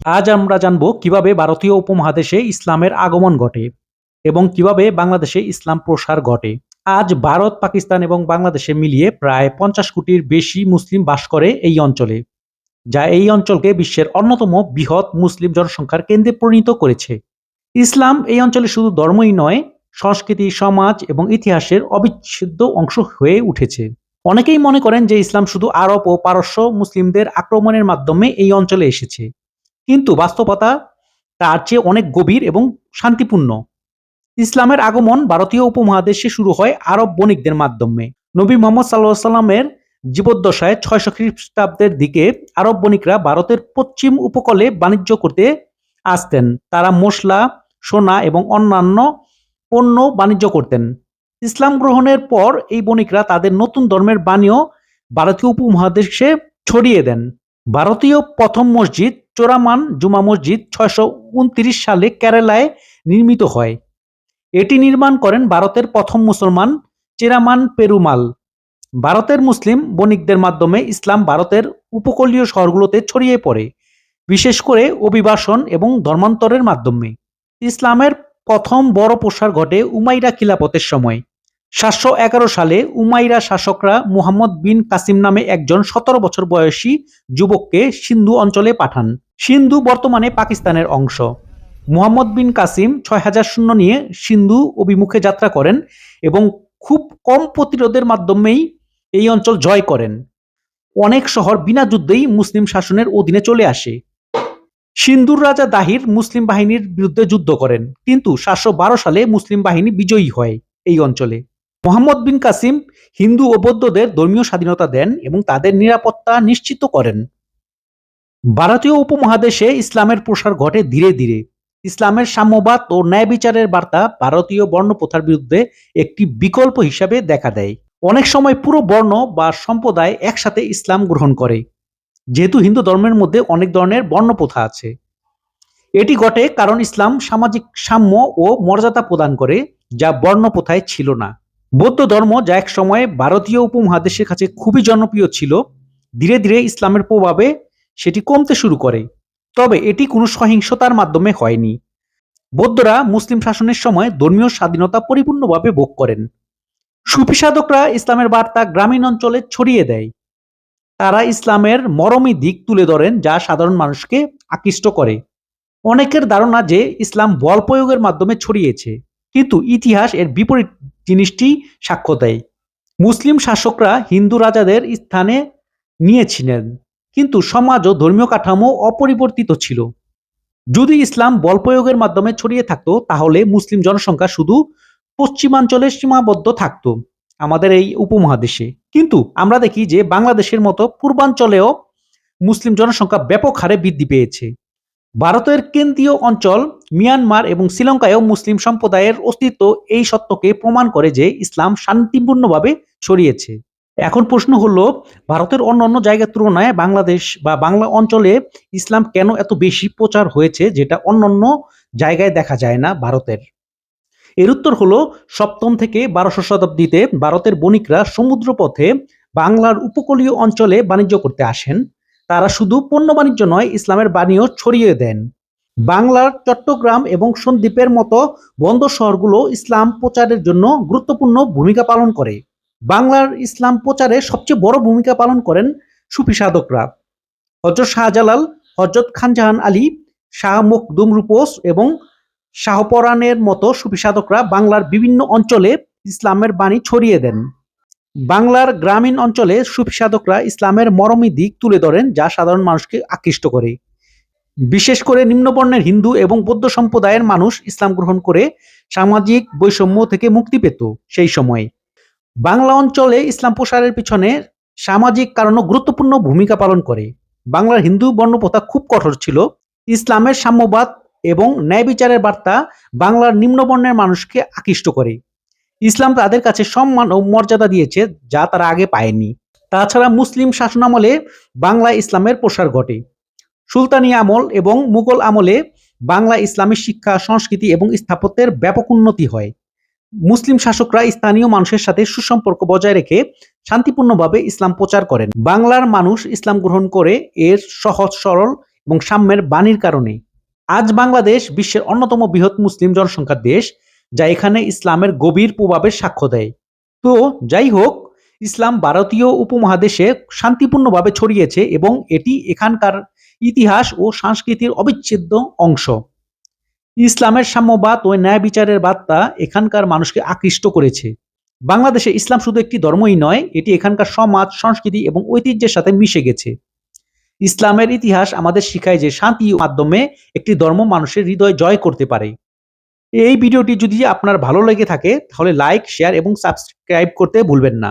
আজ আমরা জানব কীভাবে ভারতীয় উপমহাদেশে ইসলামের আগমন ঘটে এবং কীভাবে বাংলাদেশে ইসলাম প্রসার ঘটে। আজ ভারত, পাকিস্তান এবং বাংলাদেশে মিলিয়ে প্রায় পঞ্চাশ কোটির বেশি মুসলিম বাস করে এই অঞ্চলে, যা এই অঞ্চলকে বিশ্বের অন্যতম বৃহৎ মুসলিম জনসংখ্যার কেন্দ্রে পরিণত করেছে। ইসলাম এই অঞ্চলে শুধু ধর্মই নয়, সংস্কৃতি, সমাজ এবং ইতিহাসের অবিচ্ছেদ্য অংশ হয়ে উঠেছে। অনেকেই মনে করেন যে ইসলাম শুধু আরব ও পারস্য মুসলিমদের আক্রমণের মাধ্যমে এই অঞ্চলে এসেছে। কিন্তু বাস্তবতা তার চেয়ে অনেক গভীর এবং শান্তিপূর্ণ। ইসলামের আগমন ভারতীয় উপমহাদেশে শুরু হয় আরব বণিকদের মাধ্যমে। নবী মোহাম্মদ সাল্লাহ সাল্লামের জীবদ্দশায় ছয়শো খ্রিস্টাব্দের দিকে আরব বণিকরা ভারতের পশ্চিম উপকূলে বাণিজ্য করতে আসতেন। তারা মশলা, সোনা এবং অন্যান্য পণ্য বাণিজ্য করতেন। ইসলাম গ্রহণের পর এই বণিকরা তাদের নতুন ধর্মের বাণীও ভারতীয় উপমহাদেশে ছড়িয়ে দেন। ভারতীয় প্রথম মসজিদ চোরামান জুমা মসজিদ ছয়শো উনত্রিশ সালে কেরালায় নির্মিত হয়। এটি নির্মাণ করেন ভারতের প্রথম মুসলমান চেরামান পেরুমাল। ভারতের মুসলিম বণিকদের মাধ্যমে ইসলাম ভারতের উপকূলীয় শহরগুলোতে ছড়িয়ে পড়ে, বিশেষ করে অভিবাসন এবং ধর্মান্তরের মাধ্যমে। ইসলামের প্রথম বড় প্রসার ঘটে উমাইরা খিলাফতের সময়। সাতশো এগারো সালে উমাইরা শাসকরা মুহাম্মদ বিন কাসিম নামে একজন সতেরো বছর বয়সী যুবককে সিন্ধু অঞ্চলে পাঠান। সিন্ধু বর্তমানে পাকিস্তানের অংশ। মুহাম্মদ বিন কাসিম ছয় হাজার শূন্য নিয়ে সিন্ধু অভিমুখে যাত্রা করেন এবং খুব কম প্রতিরোধের মাধ্যমেই এই অঞ্চল জয় করেন। অনেক শহর বিনা যুদ্ধেই মুসলিম শাসনের অধীনে চলে আসে। সিন্ধুর রাজা দাহির মুসলিম বাহিনীর বিরুদ্ধে যুদ্ধ করেন, কিন্তু সাতশো বারো সালে মুসলিম বাহিনী বিজয়ী হয় এই অঞ্চলে। মোহাম্মদ বিন কাসিম হিন্দু ও বৌদ্ধদের ধর্মীয় স্বাধীনতা দেন এবং তাদের নিরাপত্তা নিশ্চিত করেন। ভারতীয় উপমহাদেশে ইসলামের প্রসার ঘটে ধীরে ধীরে। ইসলামের সাম্যবাদ ও ন্যায় বিচারের বার্তা ভারতীয় বর্ণপ্রথার বিরুদ্ধে একটি বিকল্প হিসাবে দেখা দেয়। অনেক সময় পুরো বর্ণ বা সম্প্রদায় একসাথে ইসলাম গ্রহণ করে। যেহেতু হিন্দু ধর্মের মধ্যে অনেক ধরনের বর্ণপ্রথা আছে। এটি ঘটে কারণ ইসলাম সামাজিক সাম্য ও মর্যাদা প্রদান করে, যা বর্ণপ্রথায় ছিল না। বৌদ্ধ ধর্ম যা এক সময় ভারতীয় উপমহাদেশের কাছে খুবই জনপ্রিয় ছিল, ধীরে ধীরে ইসলামের প্রভাবে সেটি কমতে শুরু করে। তবে এটি কোনো সহিংসতার মাধ্যমে হয়নি। বৌদ্ধরা মুসলিম শাসনের সময় ধর্মীয় স্বাধীনতা পরিপূর্ণভাবে ভোগ করেন। সুফি সাধকরা ইসলামের বার্তা গ্রামীণ অঞ্চলে ছড়িয়ে দেয়। তারা ইসলামের মরমী দিক তুলে ধরেন যা সাধারণ মানুষকে আকৃষ্ট করে। অনেকের ধারণা যে ইসলাম বল প্রয়োগের মাধ্যমে ছড়িয়েছে, কিন্তু ইতিহাস এর বিপরীত জিনিসটি সাক্ষ্য দেয়। মুসলিম শাসকরা হিন্দু রাজাদের স্থানে নিয়েছিলেন, কিন্তু সমাজ ও ধর্মীয় কাঠামো অপরিবর্তিত ছিল। যদি ইসলাম বল প্রয়োগের মাধ্যমে ছড়িয়ে থাকতো, তাহলে মুসলিম জনসংখ্যা শুধু পশ্চিমাঞ্চলে সীমাবদ্ধ থাকতো আমাদের এই উপমহাদেশে। কিন্তু আমরা দেখি যে বাংলাদেশের মতো পূর্বাঞ্চলেও মুসলিম জনসংখ্যা ব্যাপক হারে বৃদ্ধি পেয়েছে। ভারতের কেন্দ্রীয় অঞ্চল মিয়ানমার এবং শ্রীলঙ্কায়ও মুসলিম সম্প্রদায়ের অস্তিত্ব এই সত্যকে প্রমাণ করে যে ইসলাম শান্তিপূর্ণভাবে ছড়িয়েছে। এখন প্রশ্ন হলো, ভারতের অন্য অন্য জায়গার তুলনায় বাংলাদেশ বা বাংলা অঞ্চলে ইসলাম কেন এত বেশি প্রচার হয়েছে যেটা অন্যান্য জায়গায় দেখা যায় না ভারতের? এর উত্তর হলো, সপ্তম থেকে বারোশো শতাব্দীতে ভারতের বণিকরা সমুদ্রপথে বাংলার উপকূলীয় অঞ্চলে বাণিজ্য করতে আসেন। তারা শুধু পণ্য বাণিজ্য নয়, ইসলামের বাণীও ছড়িয়ে দেন। বাংলার চট্টগ্রাম এবং সন্দ্বীপের মতো বন্দর শহরগুলো ইসলাম প্রচারের জন্য গুরুত্বপূর্ণ ভূমিকা পালন করে। বাংলার ইসলাম প্রচারে সবচেয়ে বড় ভূমিকা পালন করেন সুফি সাধকরা। হজরত শাহজালাল হজরত খানজাহান আলী, শাহ মখদুম রূপোস এবং শাহপরাণের মতো সুফি সাধকরা বাংলার বিভিন্ন অঞ্চলে ইসলামের বাণী ছড়িয়ে দেন। বাংলার গ্রামীণ অঞ্চলে সুফি সাধকরা ইসলামের মরমী দিক তুলে ধরেন যা সাধারণ মানুষকে আকৃষ্ট করে। বিশেষ করে নিম্নবর্ণের হিন্দু এবং বৌদ্ধ সম্প্রদায়ের মানুষ ইসলাম গ্রহণ করে সামাজিক বৈষম্য থেকে মুক্তি পেত সেই সময়ে। বাংলা অঞ্চলে ইসলাম প্রসারের পিছনে সামাজিক কারণও গুরুত্বপূর্ণ ভূমিকা পালন করে। বাংলার হিন্দু বর্ণপ্রথা খুব কঠোর ছিল। ইসলামের সাম্যবাদ এবং ন্যায় বিচারের বার্তা বাংলার নিম্নবর্ণের মানুষকে আকৃষ্ট করে। ইসলাম তাদের কাছে সম্মান ও মর্যাদা দিয়েছে যা তারা আগে পায়নি। তাছাড়া মুসলিম শাসনামলে বাংলা ইসলামের প্রসার ঘটে। সুলতানি আমল এবং মুঘল আমলে বাংলা ইসলামের শিক্ষা, সংস্কৃতি এবং স্থাপত্যের ব্যাপক উন্নতি হয়। মুসলিম শাসকরা স্থানীয় মানুষের সাথে সুসম্পর্ক বজায় রেখে শান্তিপূর্ণভাবে ইসলাম প্রচার করেন। বাংলার মানুষ ইসলাম গ্রহণ করে এর সহজ, সরল এবং সাম্যের বাণীর কারণে। আজ বাংলাদেশ বিশ্বের অন্যতম বৃহৎ মুসলিম জনসংখ্যার দেশ। যা এখানে ইসলামের গভীর প্রভাবের সাক্ষ্য দেয়। তো যাই হোক, ইসলাম ভারতীয় উপমহাদেশে শান্তিপূর্ণভাবে ছড়িয়েছে এবং এটি এখানকার ইতিহাস ও সংস্কৃতির অবিচ্ছেদ্য অংশ। ইসলামের সাম্যবাদ ও ন্যায় বিচারের বার্তা এখানকার মানুষকে আকৃষ্ট করেছে। বাংলাদেশে ইসলাম শুধু একটি ধর্মই নয়, এটি এখানকার সমাজ, সংস্কৃতি এবং ঐতিহ্যের সাথে মিশে গেছে। ইসলামের ইতিহাস আমাদের শিখায় যে শান্তির মাধ্যমে একটি ধর্ম মানুষের হৃদয় জয় করতে পারে। এই ভিডিওটি যদি আপনার ভালো লেগে থাকে, তাহলে লাইক শেয়ার এবং সাবস্ক্রাইব করতে ভুলবেন না।